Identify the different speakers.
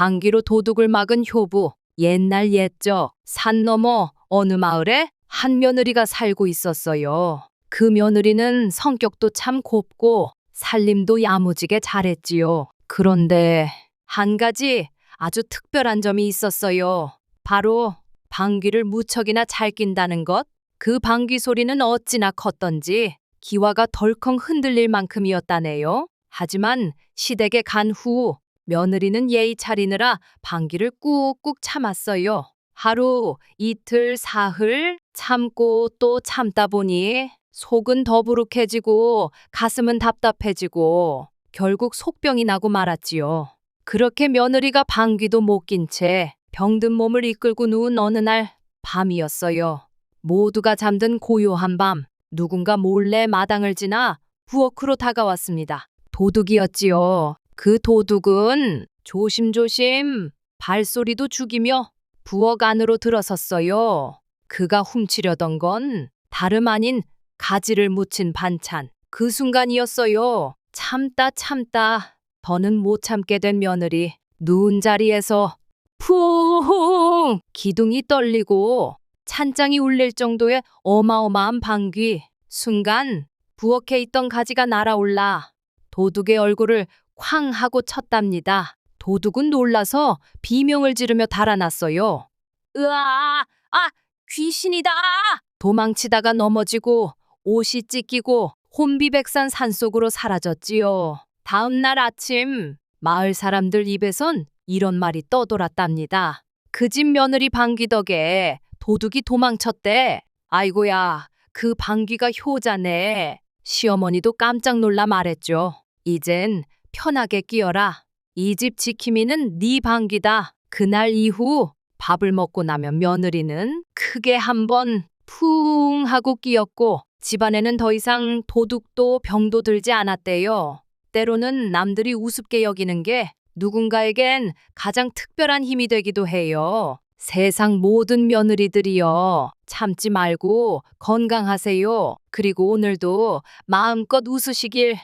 Speaker 1: 방귀로 도둑을 막은 효부. 옛날 옛적 산 너머 어느 마을에 한 며느리가 살고 있었어요. 그 며느리는 성격도 참 곱고 살림도 야무지게 잘했지요. 그런데 한 가지 아주 특별한 점이 있었어요. 바로 방귀를 무척이나 잘 낀다는 것. 그 방귀 소리는 어찌나 컸던지 기와가 덜컹 흔들릴 만큼이었다네요. 하지만 시댁에 간 후 며느리는 예의 차리느라 방귀를 꾹꾹 참았어요. 하루, 이틀, 사흘 참고 또 참다 보니 속은 더부룩해지고 가슴은 답답해지고 결국 속병이 나고 말았지요. 그렇게 며느리가 방귀도 못 낀 채 병든 몸을 이끌고 누운 어느 날 밤이었어요. 모두가 잠든 고요한 밤, 누군가 몰래 마당을 지나 부엌으로 다가왔습니다. 도둑이었지요. 그 도둑은 조심조심 발소리도 죽이며 부엌 안으로 들어섰어요. 그가 훔치려던 건 다름 아닌 가지를 묻힌 반찬. 그 순간이었어요. 참다 참다 더는 못 참게 된 며느리 누운 자리에서 푸웅 기둥이 떨리고 찬장이 울릴 정도의 어마어마한 방귀. 순간 부엌에 있던 가지가 날아올라 도둑의 얼굴을 쾅 하고 쳤답니다. 도둑은 놀라서 비명을 지르며 달아났어요. 으아, 아, 귀신이다! 도망치다가 넘어지고 옷이 찢기고 혼비백산 산속으로 사라졌지요. 다음 날 아침 마을 사람들 입에선 이런 말이 떠돌았답니다. 그 집 며느리 방귀 덕에 도둑이 도망쳤대. 아이고야, 그 방귀가 효자네. 시어머니도 깜짝 놀라 말했죠. 이젠 편하게 끼어라. 이 집 지킴이는 네 방귀다. 그날 이후 밥을 먹고 나면 며느리는 크게 한번 푸웅 하고 끼었고 집안에는 더 이상 도둑도 병도 들지 않았대요. 때로는 남들이 우습게 여기는 게 누군가에겐 가장 특별한 힘이 되기도 해요. 세상 모든 며느리들이요. 참지 말고 건강하세요. 그리고 오늘도 마음껏 웃으시길